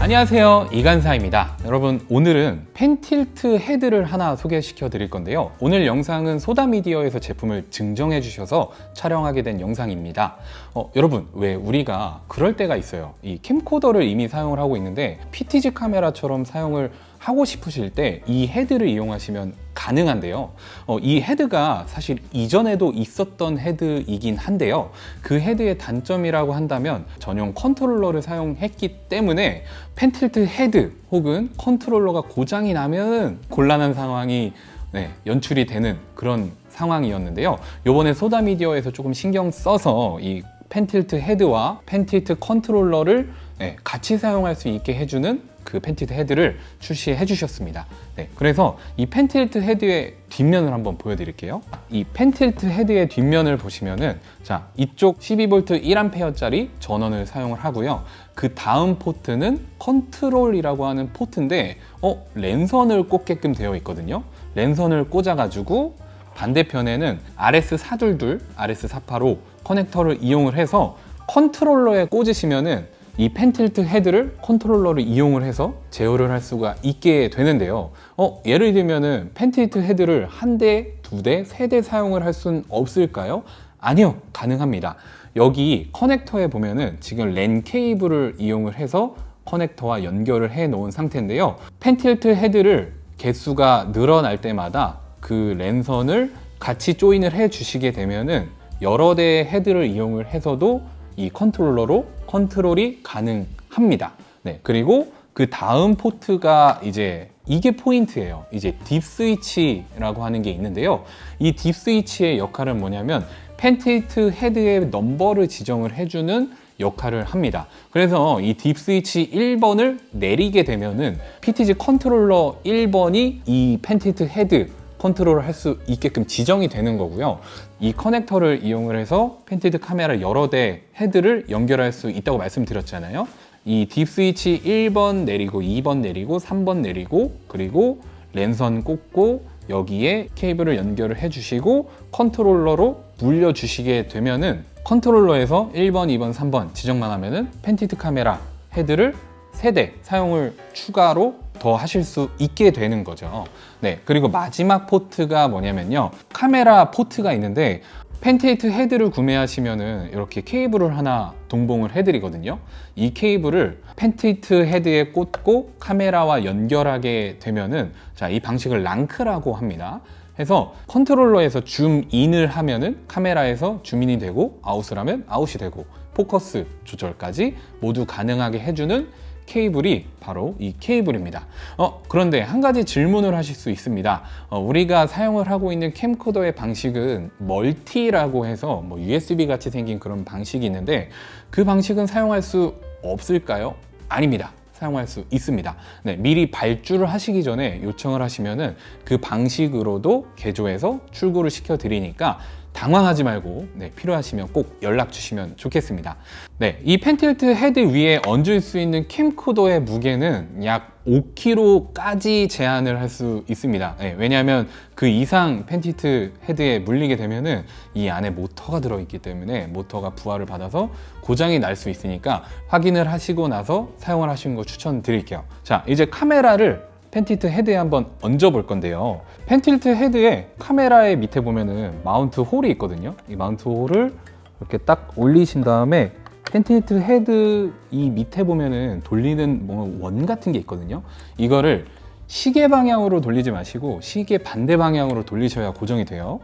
안녕하세요. 이간사입니다. 여러분 오늘은 펜틸트 헤드를 하나 소개시켜 드릴 건데요. 오늘 영상은 소다미디어에서 제품을 증정해 주셔서 촬영하게 된 영상입니다. 어, 여러분 왜 우리가 그럴 때가 있어요? 이 캠코더를 이미 사용을 하고 있는데 PTZ 카메라처럼 사용을 하고 싶으실 때 이 헤드를 이용하시면 가능한데요. 어, 이 헤드가 사실 이전에도 있었던 헤드이긴 한데요. 그 헤드의 단점이라고 한다면 전용 컨트롤러를 사용했기 때문에 펜틸트 헤드 혹은 컨트롤러가 고장이 나면 곤란한 상황이 네, 연출이 되는 그런 상황이었는데요. 요번에 소다미디어에서 조금 신경 써서 이 펜틸트 헤드와 펜틸트 컨트롤러를 네, 같이 사용할 수 있게 해주는 그 펜틸트 헤드를 출시해 주셨습니다. 네, 그래서 이 펜틸트 헤드의 뒷면을 한번 보여드릴게요. 이 펜틸트 헤드의 뒷면을 보시면은 자 이쪽 12V 1A짜리 전원을 사용을 하고요. 그 다음 포트는 컨트롤이라고 하는 포트인데 어 랜선을 꽂게끔 되어 있거든요. 랜선을 꽂아가지고 반대편에는 RS422, RS485 커넥터를 이용을 해서 컨트롤러에 꽂으시면은 이 펜틸트 헤드를 컨트롤러를 이용을 해서 제어를 할 수가 있게 되는데요. 어, 예를 들면은 펜틸트 헤드를 한 대, 두 대, 세 대 사용을 할 수는 없을까요? 아니요, 가능합니다. 여기 커넥터에 보면은 지금 랜 케이블을 이용을 해서 커넥터와 연결을 해 놓은 상태인데요. 펜틸트 헤드를 개수가 늘어날 때마다 그 랜선을 같이 조인을 해 주시게 되면은 여러 대의 헤드를 이용을 해서도 이 컨트롤러로 컨트롤이 가능합니다. 네, 그리고 그 다음 포트가 이제 이게 포인트예요. 이제 딥 스위치라고 하는 게 있는데요. 이 딥 스위치의 역할은 뭐냐면 펜틸트 헤드의 넘버를 지정을 해주는 역할을 합니다. 그래서 이 딥 스위치 1번을 내리게 되면은 PTG 컨트롤러 1번이 이 펜틸트 헤드 컨트롤을 할 수 있게끔 지정이 되는 거고요. 이 커넥터를 이용을 해서 펜티드 카메라 여러 대 헤드를 연결할 수 있다고 말씀드렸잖아요. 이 딥 스위치 1번 내리고 2번 내리고 3번 내리고 그리고 랜선 꽂고 여기에 케이블을 연결을 해주시고 컨트롤러로 물려주시게 되면은 컨트롤러에서 1번, 2번, 3번 지정만 하면은 펜티드 카메라 헤드를 3대 사용을 추가로 더 하실 수 있게 되는 거죠. 네. 그리고 마지막 포트가 뭐냐면요. 카메라 포트가 있는데 펜테이트 헤드를 구매하시면은 이렇게 케이블을 하나 동봉을 해드리거든요. 이 케이블을 펜테이트 헤드에 꽂고 카메라와 연결하게 되면은 자, 이 방식을 랑크라고 합니다. 해서 컨트롤러에서 줌인을 하면은 카메라에서 줌인이 되고 아웃을 하면 아웃이 되고 포커스 조절까지 모두 가능하게 해주는 케이블이 바로 이 케이블입니다. 어, 그런데 한 가지 질문을 하실 수 있습니다. 어, 우리가 사용을 하고 있는 캠코더의 방식은 멀티라고 해서 뭐 USB 같이 생긴 그런 방식이 있는데 그 방식은 사용할 수 없을까요? 아닙니다. 사용할 수 있습니다. 네, 미리 발주를 하시기 전에 요청을 하시면은 그 방식으로도 개조해서 출고를 시켜 드리니까 당황하지 말고 네, 필요하시면 꼭 연락 주시면 좋겠습니다. 네, 이 펜틸트 헤드 위에 얹을 수 있는 캠코더의 무게는 약 5kg까지 제한을 할 수 있습니다. 네, 왜냐하면 그 이상 펜틸트 헤드에 물리게 되면은 이 안에 모터가 들어있기 때문에 모터가 부하를 받아서 고장이 날 수 있으니까 확인을 하시고 나서 사용을 하시는 거 추천드릴게요. 자, 이제 카메라를 펜틸트 헤드에 한번 얹어 볼 건데요. 펜틸트 헤드에 카메라의 밑에 보면은 마운트 홀이 있거든요. 이 마운트 홀을 이렇게 딱 올리신 다음에 펜틸트 헤드 이 밑에 보면은 돌리는 뭐 원 같은 게 있거든요. 이거를 시계 방향으로 돌리지 마시고 시계 반대 방향으로 돌리셔야 고정이 돼요.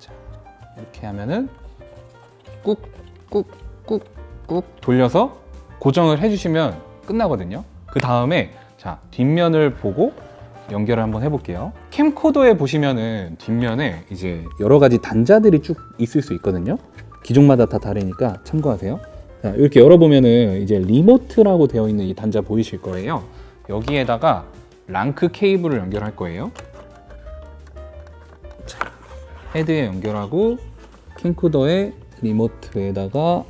자, 이렇게 하면은 꾹, 꾹, 꾹, 꾹 돌려서 고정을 해주시면 끝나거든요. 그 다음에 자, 뒷면을 보고 연결을 한번 해볼게요. 캠코더에 보시면은 뒷면에 이제 여러 가지 단자들이 쭉 있을 수 있거든요. 기종마다 다 다르니까 참고하세요. 자, 이렇게 열어보면은 이제 리모트라고 되어 있는 이 단자 보이실 거예요. 여기에다가 랑크 케이블을 연결할 거예요. 자, 헤드에 연결하고 캠코더의 리모트에다가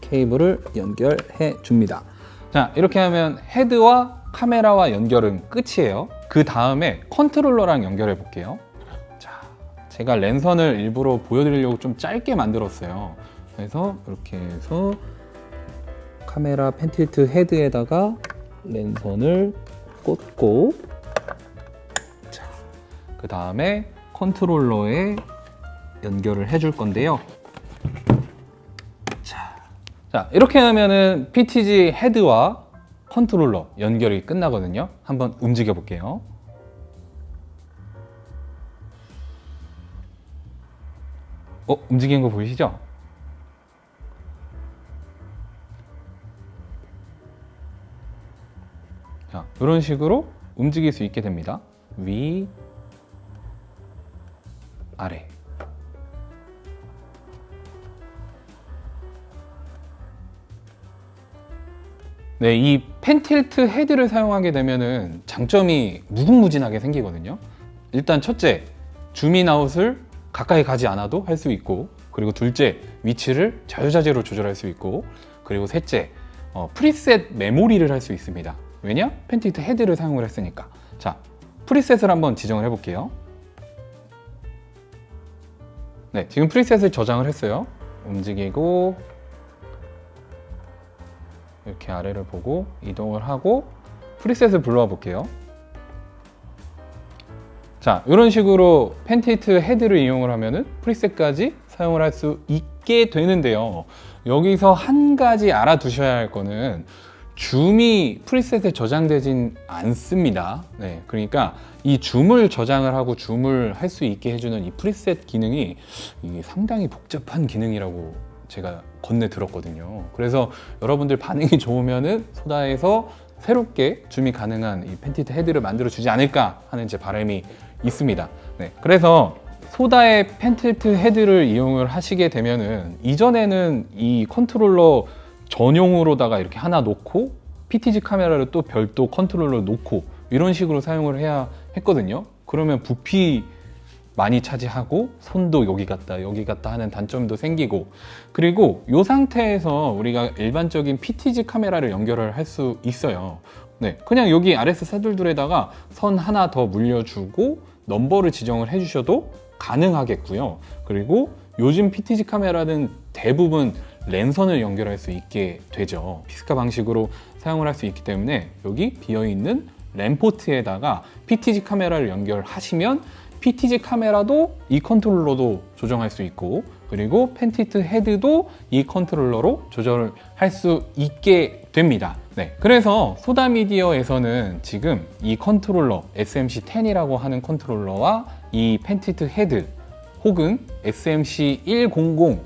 케이블을 연결해 줍니다. 자, 이렇게 하면 헤드와 카메라와 연결은 끝이에요. 그 다음에 컨트롤러랑 연결해 볼게요. 자, 제가 랜선을 일부러 보여드리려고 좀 짧게 만들었어요. 그래서 이렇게 해서 카메라 펜틸트 헤드에다가 랜선을 꽂고 자, 그 다음에 컨트롤러에 연결을 해줄 건데요. 자, 자 이렇게 하면은 PTG 헤드와 컨트롤러 연결이 끝나거든요. 한번 움직여 볼게요. 어, 움직이는 거 보이시죠? 자, 이런 식으로 움직일 수 있게 됩니다. 위, 아래. 네, 이 펜틸트 헤드를 사용하게 되면은 장점이 무궁무진하게 생기거든요. 일단 첫째, 줌인 아웃을 가까이 가지 않아도 할 수 있고, 그리고 둘째, 위치를 자유자재로 조절할 수 있고, 그리고 셋째, 어, 프리셋 메모리를 할 수 있습니다. 왜냐? 펜틸트 헤드를 사용을 했으니까. 자, 프리셋을 한번 지정을 해볼게요. 네, 지금 프리셋을 저장을 했어요. 움직이고 이렇게 아래를 보고 이동을 하고 프리셋을 불러와 볼게요. 자, 이런 식으로 펜테이트 헤드를 이용을 하면은 프리셋까지 사용을 할 수 있게 되는데요. 여기서 한 가지 알아두셔야 할 거는 줌이 프리셋에 저장되진 않습니다. 네, 그러니까 이 줌을 저장을 하고 줌을 할 수 있게 해주는 이 프리셋 기능이 상당히 복잡한 기능이라고 제가 건네 들었거든요. 그래서 여러분들 반응이 좋으면은 소다에서 새롭게 줌이 가능한 이 펜티트 헤드를 만들어 주지 않을까 하는 제 바람이 있습니다. 네, 그래서 소다의 펜틸트 헤드를 이용을 하시게 되면은 이전에는 이 컨트롤러 전용으로다가 이렇게 하나 놓고 PTG 카메라를 또 별도 컨트롤러 놓고 이런 식으로 사용을 해야 했거든요. 그러면 부피 많이 차지하고 손도 여기 갔다 여기 갔다 하는 단점도 생기고 그리고 이 상태에서 우리가 일반적인 PTG 카메라를 연결을 할 수 있어요. 네, 그냥 여기 RS 사둘둘에다가 선 하나 더 물려주고 넘버를 지정을 해주셔도 가능하겠고요. 그리고 요즘 PTG 카메라는 대부분 랜선을 연결할 수 있게 되죠. 피스카 방식으로 사용을 할 수 있기 때문에 여기 비어있는 램포트에다가 PTG 카메라를 연결하시면 PTG 카메라도 이 컨트롤러도 조정할 수 있고 그리고 펜티트 헤드도 이 컨트롤러로 조절을 할 수 있게 됩니다. 네, 그래서 소다 미디어에서는 지금 이 컨트롤러 SMC10이라고 하는 컨트롤러와 이 펜티트 헤드 혹은 SMC 100,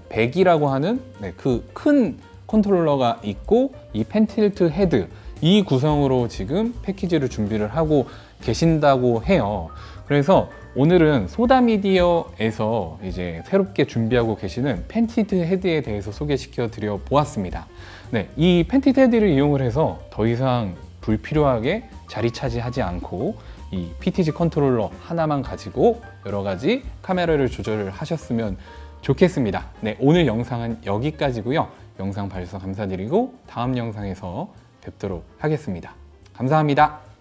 100이라고 하는 네, 그큰 컨트롤러가 있고 이 펜틸트 헤드 이 구성으로 지금 패키지를 준비를 하고 계신다고 해요. 그래서 오늘은 소다미디어에서 이제 새롭게 준비하고 계시는 펜티드 헤드에 대해서 소개시켜 드려 보았습니다. 네, 이 펜티드 헤드를 이용을 해서 더 이상 불필요하게 자리 차지하지 않고 이 PTG 컨트롤러 하나만 가지고 여러 가지 카메라를 조절을 하셨으면 좋겠습니다. 네, 오늘 영상은 여기까지고요. 영상 발송 감사드리고 다음 영상에서 뵙도록 하겠습니다. 감사합니다.